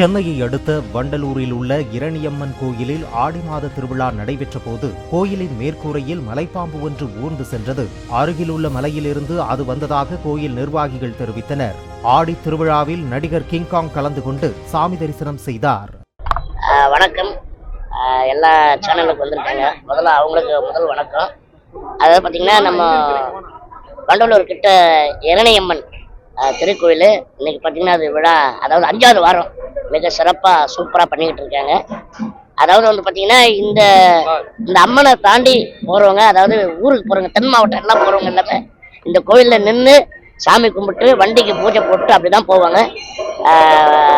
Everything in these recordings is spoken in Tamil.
சென்னையை அடுத்த வண்டலூரில் உள்ள இரணியம்மன் கோயிலில் ஆடி மாத திருவிழா நடைபெற்ற போது கோயிலின் மேற்கூரையில் மலைப்பாம்பு ஒன்று ஊர்ந்து சென்றது. அருகிலுள்ள மலையிலிருந்து அது வந்ததாக கோயில் நிர்வாகிகள் தெரிவித்தனர். ஆடி திருவிழாவில் நடிகர் கிங்காங் கலந்து கொண்டு சாமி தரிசனம் செய்தார். ஆஹ் வணக்கம். ஆஹ் எல்லா சேனலுக்கு வந்திருக்காங்க. முதல்ல அவங்களுக்கு முதல் வணக்கம். அதாவது பார்த்தீங்கன்னா நம்ம வண்டலூர் கிட்ட இரணியம்மன் திருக்கோயில். இன்னைக்கு பார்த்தீங்கன்னா அது விழா அதாவது அஞ்சாவது வாரம். மிக சிறப்பாக சூப்பராக பண்ணிக்கிட்டு இருக்காங்க. அதாவது வந்து பார்த்தீங்கன்னா இந்த இந்த அம்மனை தாண்டி போகிறவங்க அதாவது ஊருக்கு போகிறவங்க தென் மாவட்டம் எல்லாம் போகிறவங்க எல்லாமே இந்த கோயிலில் நின்று சாமி கும்பிட்டு வண்டிக்கு பூஜை போட்டு அப்படி தான் போவாங்க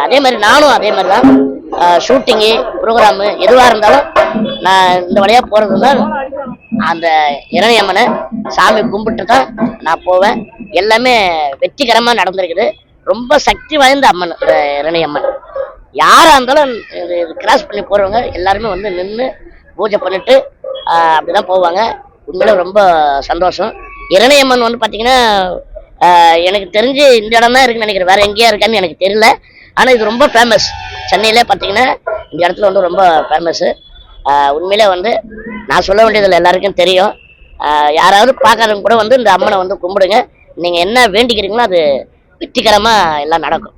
அதே மாதிரி நானும் அதே மாதிரி தான் ஷூட்டிங்கு ப்ரோக்ராமு எதுவாக இருந்தாலும் நான் இந்த வழியாக போகிறது தான் அந்த இரணியம்மனை சாமி கும்பிட்டு தான் நான் போவேன். எல்லாமே வெற்றிகரமாக நடந்திருக்குது. ரொம்ப சக்தி வாய்ந்த அம்மன் இந்த இரணியம்மன் யாராக இருந்தாலும் இது கிராஸ் பண்ணி போகிறவங்க எல்லாருமே வந்து நின்று பூஜை பண்ணிட்டு அப்படிதான் போவாங்க. உண்மையில ரொம்ப சந்தோஷம். இரணையம்மன் வந்து பார்த்தீங்கன்னா எனக்கு தெரிஞ்சு இந்த இடம் தான் இருக்குன்னு நினைக்கிறேன். வேற எங்கேயா இருக்கான்னு எனக்கு தெரியல. ஆனால் இது ரொம்ப ஃபேமஸ் சென்னையிலே பார்த்தீங்கன்னா இந்த இடத்துல வந்து ரொம்ப ஃபேமஸ்ஸு உண்மையிலே வந்து நான் சொல்ல வேண்டியதில்லை எல்லாருக்கும் தெரியும். யாராவது பார்க்காதவங்க கூட வந்து இந்த அம்மனை வந்து கும்பிடுங்க. நீங்கள் என்ன வேண்டிக்கிறீங்களோ அது வெற்றிகரமாக எல்லாம் நடக்கும்.